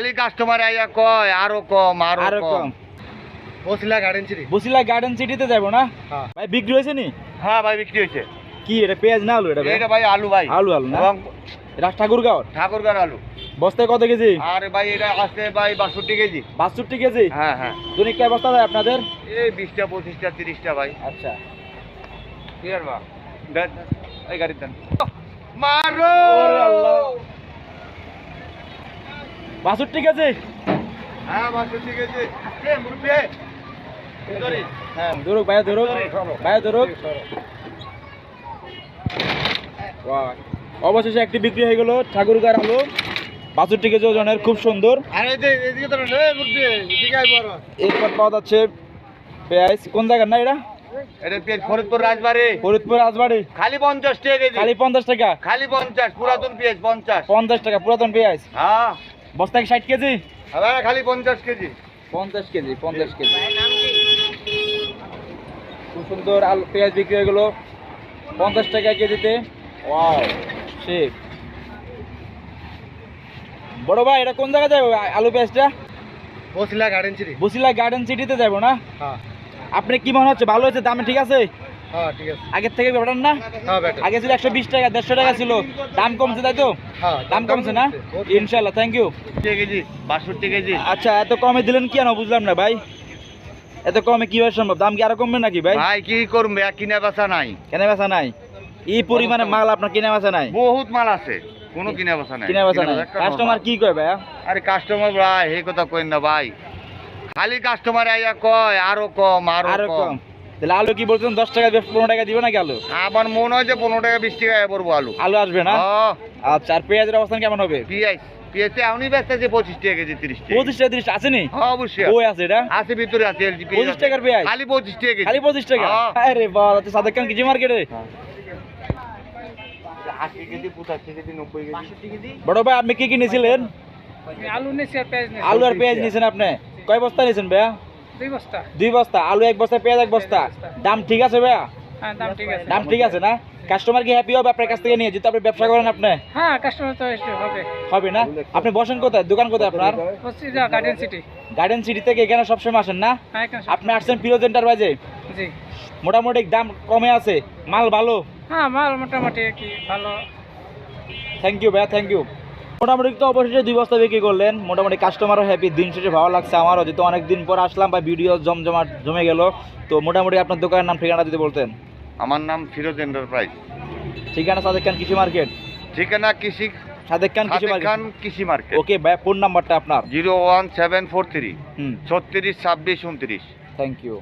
খালি কাস্টমার আইয়া কয় আরও কম আরও কম। Basila garden city Basila garden সিটিতে যাব না? হ্যাঁ। ভাই বিক্রি হয়েছে নি? হ্যাঁ ভাই বিক্রি হয়েছে। কি এটা পেঁয়াজ না আলু এটা ভাই? এটা ভাই আলু ভাই। আলু আলু না? এটা ঠাকুরগাঁও ঠাকুরগার আলু। বস্তায় কত কেজি? আরে ভাই এটা আছে ভাই বাষট্টি কেজি। বাষট্টি কেজি? হ্যাঁ হ্যাঁ। দৈনিক কয় বস্তা দেয় আপনাদের? এই বিশটা পঁচিশটা তিরিশটা ভাই। আচ্ছা। কি আর বা? এই গাড়ির দেন। মারো! ওরে আল্লাহ। বাষট্টি কেজি হ্যাঁ এ, মুরব্বি, ধরি। হ্যাঁ ধরুক ভাইয়া ধরুক। ভাইয়া ধরুক। অবশেষে একটি বিক্রি হয়ে গেল ঠাকুরগার আলু। বাষট্টি কেজি ওজনের খুব সুন্দর। এরপর পাওয়া যাচ্ছে পেঁয়াজ। কোন জায়গার না এটা? এটা ফরিদপুর রাজবাড়ি। ফরিদপুর রাজবাড়ি। খালি পঞ্চাশ টাকা খালি পঞ্চাশ টাকা? খালি পঞ্চাশ পুরাতন পেঁয়াজ পঞ্চাশ। পঞ্চাশ টাকা পুরাতন পেঁয়াজ। হ্যাঁ। বস্তা কি ষাট কেজি? হ্যাঁ খালি পঞ্চাশ কেজি। পঞ্চাশ কেজি পঞ্চাশ কেজি। খুব সুন্দর আলু পেঁয়াজ বিক্রি হয়ে গেলো। পঞ্চাশ টাকা কেজিতে। ওয়াও ঠিক বড় ভাই এটা কোন জায়গায় যাব আলু পেঁয়াজটা? Basila garden city Basila garden সিটিতে যাব না? হ্যাঁ। আপনি কি মনে হচ্ছে ভালো হচ্ছে দামে ঠিক আছে? হ্যাঁ ঠিক আছে। আগের থেকে ব্যাপার না? হ্যাঁ আগে ছিল একশো বিশ টাকা দেড়শো টাকা ছিল। দাম কমছে তাই তো? দাম কমছে না? ইনশাল্লাহ থ্যাংক ইউ কেজি বাষট্টি কেজি। আচ্ছা এত কমে দিলেন কেন বুঝলাম না ভাই। এত কমে কীভাবে সম্ভব? দাম কি আরও কমবে নাকি ভাই? ভাই কি করবে? কিনা বেচা নাই। কেনা বেচা নাই? এই পরিমাণে মাল আপনার কিনা বেচা নাই? বহুত মাল আছে। কোনো কিনা বেচা নাই। কিনা বেচা নাই। কাস্টমার কি কয় ভাইয়া? আরে কাস্টমার ভাই এই কথা কইন না ভাই। খালি কাস্টমার আইয়া কয় আরও কম আরও কম। তাহলে আলু কি বলছেন দশ টাকা পনেরো টাকা দিবে নাকি আলু? আমার মনে হয় যে পনেরো টাকা বিশ টাকা পড়ব আলু। আলু আসবে না? আচ্ছা আর পেঁয়াজের অবস্থান কেমন হবে? পেঁয়াজ পেঁয়াজ এমনই ব্যস্ত আছে পঁচিশ টাকা কেজি তিরিশ টাকা। পঁচিশ টাকা তিরিশ আসেনি? হ্যাঁ অবশ্যই। ওই আছে এটা? আছে ভিতরে আছে পঁচিশ টাকার পেঁয়াজ? খালি পঁচিশ টাকা খালি পঁচিশ টাকা? হ্যাঁ। আরে বাবা সাদেক খান মার্কেটে? বড় ভাই আপনি কি কিনেছিলেন আলু নিয়েছি আর পেঁয়াজ আলু আর পেঁয়াজ নিয়েছেন আপনি? কয় বস্তা নিয়েছেন ভাইয়া? দুই বস্তা। আলু এক বস্তা পেঁয়াজ এক বস্তা। দাম ঠিক আছে ভাইয়া? হ্যাঁ দাম ঠিক আছে। না? কাস্টমার কি হ্যাপি হবে আপনার কাছ থেকে নিয়ে? যেহেতু আপনি ব্যবসা করেন আপনি। হ্যাঁ কাস্টমার তো হবে। হবে না? আপনি বসেন কোথায়? দোকান কোথায় আপনার? গার্ডেন সিটি গার্ডেন সিটি থেকে এখানে সবসময় আসেন না? হ্যাঁ আপনি আসছেন ফিরোজ এন্টারপ্রাইজে জি। মোটামুটি দাম কমে আছে? মাল ভালো? হ্যাঁ মাল মোটামুটি কি ভালো। থ্যাংক ইউ ভাইয়া থ্যাংক ইউ মোটামুটি তো অবশেষে দুই বস্তা বিক্রি করলেন। মোটামুটি কাস্টমারও হ্যাপি দিন শেষে ভালো লাগছে আমারও। যেহেতু অনেকদিন পর আসলাম বা ভিডিও জমজমাট জমে গেল। তো মোটামুটি আপনার দোকানের নাম ঠিকানা যদি বলতেন। আমার নাম ফিরোজ এন্টারপ্রাইজ ঠিকানা সাদেক খান কৃষি মার্কেট? ঠিকানা কৃষি সাদেক খান কৃষি মার্কেট। খান কৃষি মার্কেট। ওকে ভাই ফোন নাম্বারটা আপনার। Zero one seven four three. হুম। ছত্রিশ ছাব্বিশ উনত্রিশ। Thank you